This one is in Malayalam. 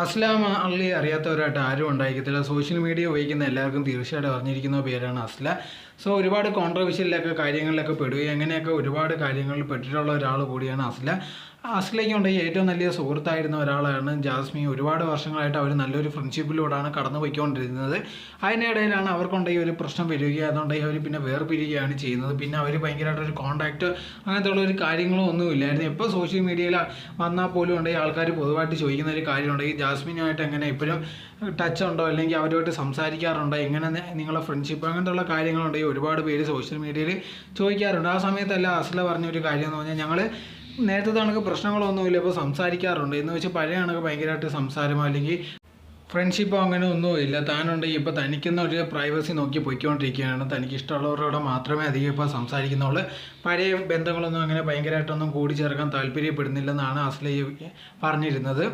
അസ്ലാം അള്ളി അറിയാത്തവരായിട്ട് ആരും ഉണ്ടായിരിക്കത്തില്ല. സോഷ്യൽ മീഡിയ ഉപയോഗിക്കുന്ന എല്ലാവർക്കും തീർച്ചയായിട്ടും അറിഞ്ഞിരിക്കുന്ന പേരാണ് അസ്ല. സോ ഒരുപാട് കോൺട്രവേഴ്ഷ്യലൊക്കെ കാര്യങ്ങളിലൊക്കെ പെടുകയും അങ്ങനെയൊക്കെ ഒരുപാട് കാര്യങ്ങളിൽ പെട്ടിട്ടുള്ള ഒരാൾ കൂടിയാണ് അസ്ല. അസ്ലയ്ക്ക് ഉണ്ടെങ്കിൽ ഏറ്റവും നല്ല സുഹൃത്തായിരുന്ന ഒരാളാണ് ജാസ്മി ഒരുപാട് വർഷങ്ങളായിട്ട് അവർ നല്ലൊരു ഫ്രണ്ട്ഷിപ്പിലൂടെയാണ് കടന്നു പോയിക്കൊണ്ടിരുന്നത് അതിനിടയിലാണ് അവർക്കുണ്ടെങ്കിൽ ഒരു പ്രശ്നം വരികയും അതുകൊണ്ടെങ്കിൽ അവർ പിന്നെ വേർപിരിയുകയാണ് ചെയ്യുന്നത്. പിന്നെ അവർ ഭയങ്കരമായിട്ട് ഒരു കോൺടാക്റ്റ് അങ്ങനത്തെ ഉള്ള ഒരു കാര്യങ്ങളും ഒന്നുമില്ലായിരുന്നു. ഇപ്പോൾ സോഷ്യൽ മീഡിയയിൽ വന്നാൽ പോലും ഉണ്ടെങ്കിൽ ആൾക്കാർ പൊതുവായിട്ട് ചോദിക്കുന്ന ഒരു കാര്യമുണ്ടെങ്കിൽ ജാസ്മിനുമായിട്ട് എങ്ങനെ ഇപ്പോഴും ടച്ച് ഉണ്ടോ അല്ലെങ്കിൽ അവരുമായിട്ട് സംസാരിക്കാറുണ്ടോ? എങ്ങനെ നിങ്ങളെ ഫ്രണ്ട്ഷിപ്പ് അങ്ങനത്തെ ഉള്ള കാര്യങ്ങളുണ്ടെങ്കിൽ ഒരുപാട് പേര് സോഷ്യൽ മീഡിയയിൽ ചോദിക്കാറുണ്ട്. ആ സമയത്തല്ല അസല പറഞ്ഞ ഒരു കാര്യം എന്ന് പറഞ്ഞാൽ ഞങ്ങൾ നേരത്തെ കണക്ക് പ്രശ്നങ്ങളൊന്നുമില്ല. ഇപ്പോൾ സംസാരിക്കാറുണ്ട്. എന്ന് വെച്ചാൽ പഴയ കണക്ക് ഭയങ്കരമായിട്ട് സംസാരമോ അല്ലെങ്കിൽ ഫ്രണ്ട്ഷിപ്പോ അങ്ങനെ ഒന്നുമില്ല. താനുണ്ടെങ്കിൽ ഇപ്പോൾ തനിക്കുന്ന ഒരു പ്രൈവസി നോക്കി പോയിക്കൊണ്ടിരിക്കുകയാണ്. തനിക്ക് ഇഷ്ടമുള്ളവരോട് മാത്രമേ അധികം ഇപ്പോൾ സംസാരിക്കുന്നുള്ളൂ. പഴയ ബന്ധങ്ങളൊന്നും അങ്ങനെ ഭയങ്കരമായിട്ടൊന്നും കൂടിച്ചേർക്കാൻ താല്പര്യപ്പെടുന്നില്ലെന്നാണ് അസ്ലി പറഞ്ഞിരുന്നത്.